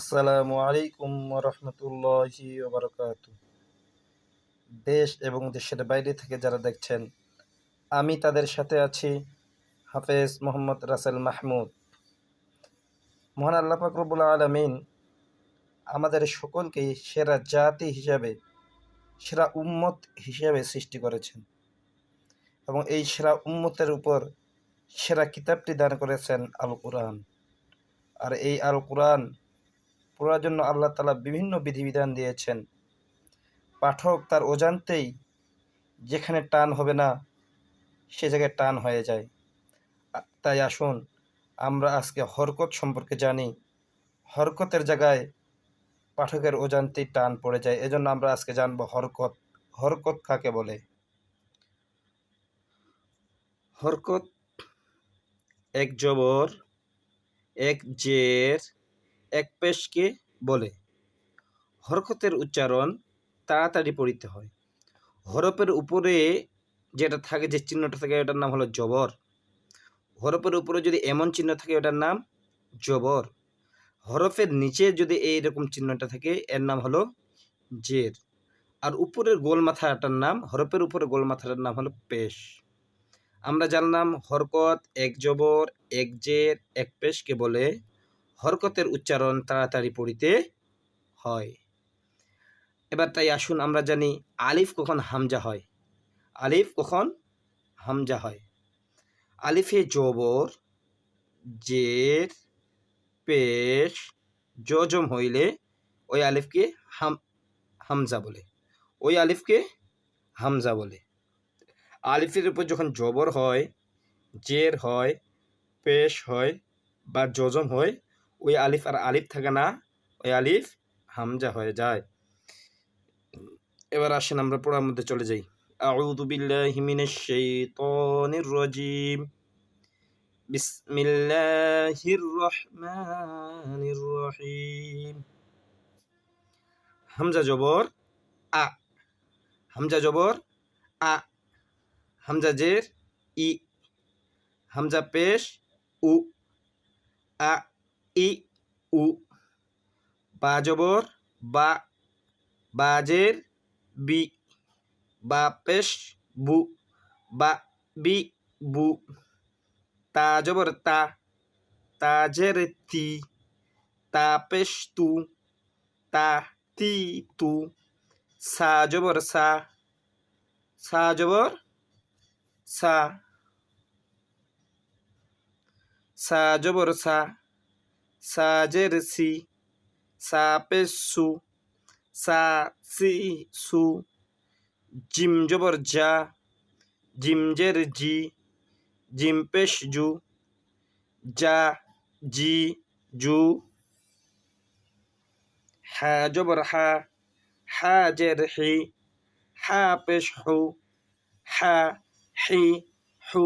আসসালামু আলাইকুম রহমতুল্লাহি ওবরকাত দেশ এবং দেশের বাইরে থেকে যারা দেখছেন, আমি তাদের সাথে আছি হাফেজ মোহাম্মদ রাসেল মাহমুদ। মহান আল্লাহ ফাকরবুল আলমিন আমাদের সকলকেই সেরা জাতি হিসাবে, সেরা উম্মত হিসাবে সৃষ্টি করেছেন এবং এই সেরা উম্মতের উপর সেরা কিতাবটি দান করেছেন আল কোরআন আর এই আল কোরআন পড়ার জন্য আল্লাহ তালা বিভিন্ন বিধিবিধান দিয়েছেন। পাঠক তার অজান্তেই যেখানে টান হবে না, সে জায়গায় টান হয়ে যায়। তাই আসুন, আমরা আজকে হরকত সম্পর্কে জানি। হরকতের জায়গায় পাঠকের অজান্তেই টান পড়ে যায়। এজন্য আমরা আজকে জানব হরকত। হরকত কাকে বলে? হরকত এক জবর, এক জের এক পেশকে বলে। হরকতের উচ্চারণ তাড়াতাড়ি পড়িতে হয়। হরফের উপরে যেটা থাকে যে চিহ্নটা থাকে ওটার নাম হলো জবর। হরফের উপরে যদি এমন চিহ্ন থাকে ওটার নাম জবর। হরফের নিচে যদি এই রকম চিহ্নটা থাকে, এর নাম হলো জের। আর উপরের গোল মাথাটার নাম হরফের উপরে গোল মাথাটার নাম হলো পেশ। আমরা জানলাম হরকত, এক জবর, এক জের, এক পেশকে বলে হরকতের উচ্চারণ তাড়াতাড়ি পড়িতে হয়। এবার তাই আসুন আমরা জানি আলিফ কখন হামজা হয়। আলিফ কখন হামজা হয়। আলিফে জবর, জের, পেশ, জজম হইলে ওই আলিফকে হাম, হামজা বলে। ওই আলিফকে হামজা বলে। আলিফের উপর যখন জবর হয়, জের হয়, পেশ হয় বা জজম হয় ওই আলিফ আর আলিফ থাকে না, ওই আলিফ হামজা হয়ে যায়। এবার আসেন আমরা পড়ার মধ্যে চলে যাই। আউযু বিল্লাহি মিনাশ শাইতানির রাজিম। বিসমিল্লাহির রহমানির রহিম। হামজা জবর, আ। হামজা জবর, আ। হামজা জের, ই। হামজা পেশ, উ। আ। ই, উ বা জবর বা, বাজের, বি বা পেশ বু, বা, বি, বু তা জবর তা, তাজের, তি তা পেশ তু, তা, তি, তু সা জবর সা সা জবর সা সা জবর সা সাজের সি সা পেশ সু সা সি সু জিম জবর যা জিমজের জি জিম পেশ জু যা জি জু হা জবর হা হা জের হি হা পেশ হু হা হি হু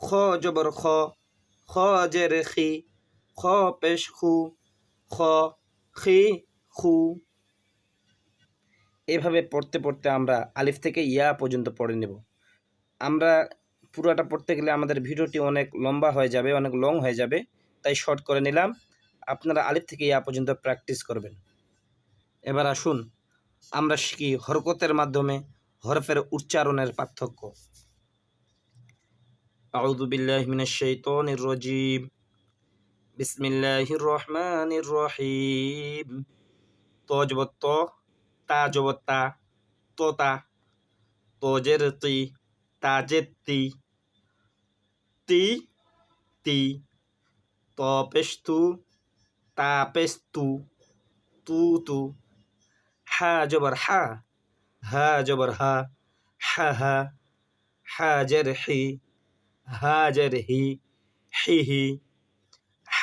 খ জবর খ খি খ পেশ খু খ খি খু এভাবে পড়তে পড়তে আমরা আলিফ থেকে ইয়া পর্যন্ত পড়ে নেব। আমরা পুরোটা পড়তে গেলে আমাদের ভিডিওটি অনেক লম্বা হয়ে যাবে, অনেক লং হয়ে যাবে, তাই শর্ট করে নিলাম। আপনারা আলিফ থেকে ইয়া পর্যন্ত প্র্যাকটিস করবেন। এবার আসুন, আমরা শিখি হরকতের মাধ্যমে হরফের উচ্চারণের পার্থক্য। আউযু বিল্লাহি মিনাশ শাইতানির রাজিম। বিসমিল্লাহির রহমানির রহিম তো জবত তো তা তোতা তোজের তি তাজের তি তি তি তো পেস্তু তা তু হা জবর হা হা জবর হা হা হা হা জের হি হা।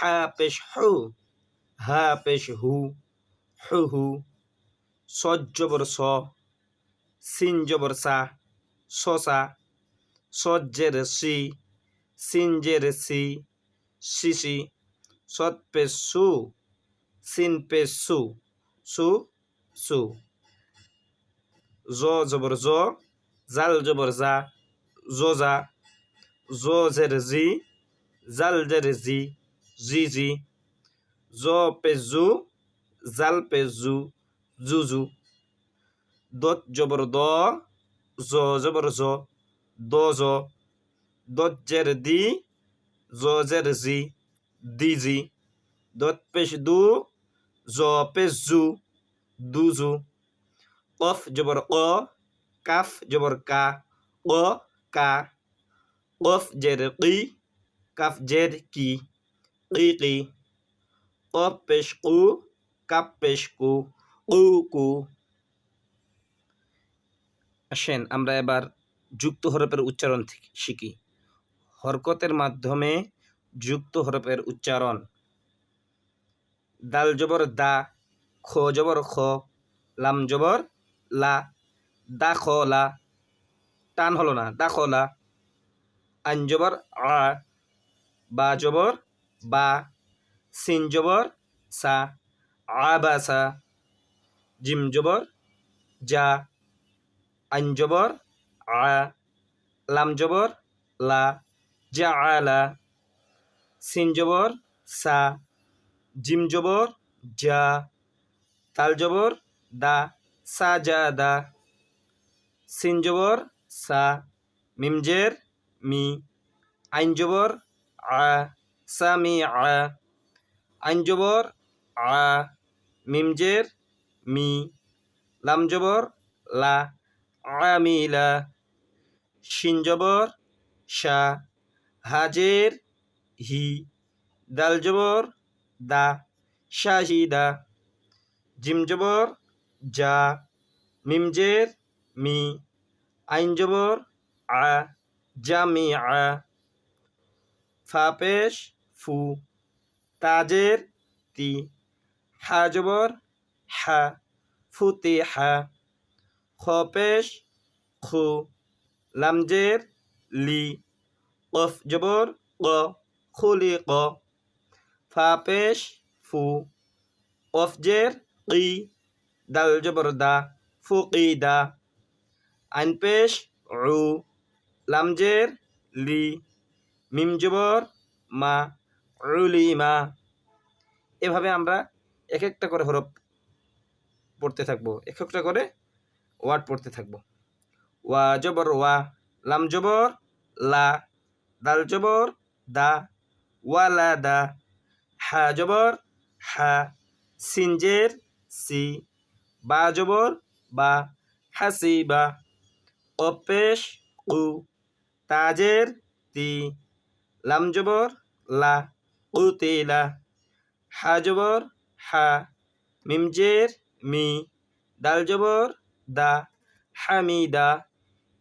জের হি হি হি হা পেশ হু হা পেশ হু হু হু সজ জবর স সিন জবর সা শসা সজ্জের সি সিনজের সি সিসি সৎ পেশ সু সিন পেশ সু সু সু জ জবর জ জাল জবর জা জোজা জোজের জি জাল জের জি জি জি জ পেশ জু জাল পেশ জু জুজু দত জবর দ জ জবর জ দ জ দত জের দি জ জের জি দি জি দত পেশ দু জ পেশ জু দুজু কফ জবর ক কাফ জবর কা ক কা কফ জের কি কাফ জের কি কি কি কাপ পেশ আসেন, আমরা এবার যুক্ত হরফের উচ্চারণ শিখি। হরকতের মাধ্যমে যুক্ত হরফের উচ্চারণ। দাল জবর দা, খ জবর খ, লাম জবর লা, দা খ লা। টান হলো না, দা খ লা। আন জবর আ, বা জবর বা সিন জবর সা আবাসা জিম জবর যা আইন জবর আ জবর লা জা আলা সিন জবর সা জিম জবর যা তাল জবর দা সা যা দা সিন জবর সা মিম জের মি আইন জবর আ সা মি আ আইন জবর, আ। মিম মি। লামজবর লা। আমিলা। শিন জবর, শা। হাজের হি। দাল জবর, দা। শাহিদা জিম জবর যা মিমজের মি। আইন জবর, আ। জামি আ ফা পেশ ফু। তাজের তি। হা জবর হা। ফুতে হা। খপেশ খু। লামজের লি। কফ জবর ক খুলি ক। ফাপেশ ফু। কফ জের কি দাল জবর দা। ফুকিদা দা। আনপেশ উ লামজের লি। মিম জবর মা। উলিমা এভাবে আমরা এক একটা করে হরফ পড়তে থাকব। এক একটা করে ওয়ার্ড পড়তে থাকব। ওয়া, জবর, ওয়া। লাম, জবর, লা। দাল, জবর, দা। ওয়ালা দা। হা, জবর, হা। সিনজের সি। বা, জবর, বা। হাসি বা। অপেশ কু তাজের তি। লাম, জবর, লা। উতিলা হা জবর হা মিমজের মি দাল জবর দা হামিদা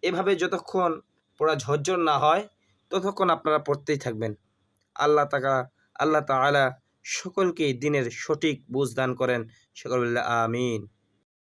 এভাবে যতক্ষণ পড়া ঝরঝর না হয়, ততক্ষণ আপনারা পড়তেই থাকবেন। আল্লাহ তাকা আল্লাহ তাআলা সকলকে দিনের সঠিক বুঝ দান করেন। সকল আমিন।